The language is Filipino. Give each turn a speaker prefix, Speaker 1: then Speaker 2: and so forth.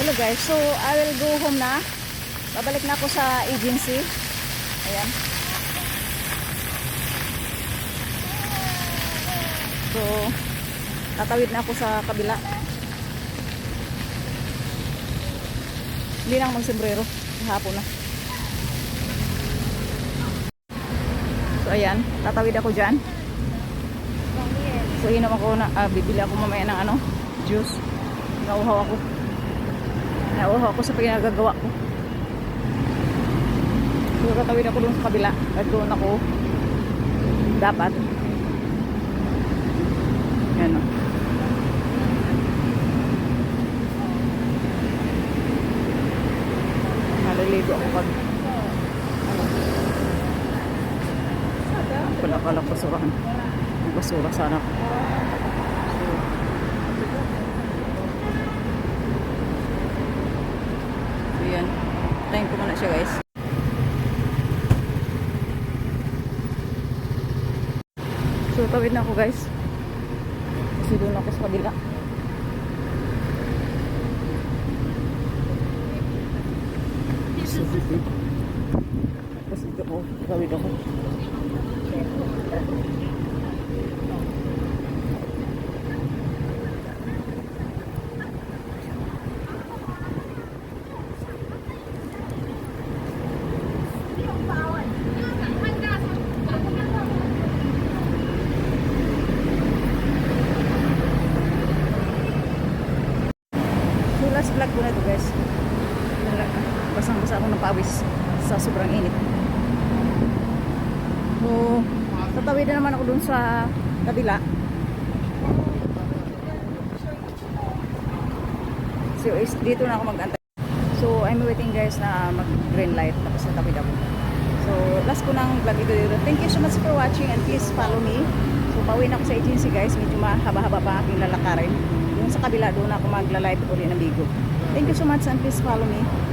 Speaker 1: Hello guys, so I will go home na. Babalik na ako sa agency. Ayan. So, tatawid na ako sa kabila. Hindi na ako magsembrero. Hapon na. So, ayan. Tatawid ako dyan. So, inom ako na, ah, bibili ako mamaya ng ano, juice. Nauhaw ako. Nauhaw ako sa pinagagawa ko. So, tatawid ako dun sa kabila. At doon ako dapat. Yan o. Naliligo ako pag ano. Wala pala basurahan. Basura sana. So, so yan. Time ko muna siya guys. So tawid na ako guys. Kasi doon ako sa kabila. Tapos ito ko, tawid ako. Last vlog ko na to guys. Basang-basa ako ng pawis sa sobrang init. So, tatawid na naman ako dun sa kabila. So, is, dito na ako mag-antay. So, I'm waiting guys na mag-green light tapos tatawid ako. So, last ko ng vlog ito dito. Thank you so much for watching and please follow me. Na ako sa agency guys. Medyo mahaba-haba pa aking lalakarin. Yung sa kabila, doon ako magla-live uli ng bigo. Thank you so much and please follow me.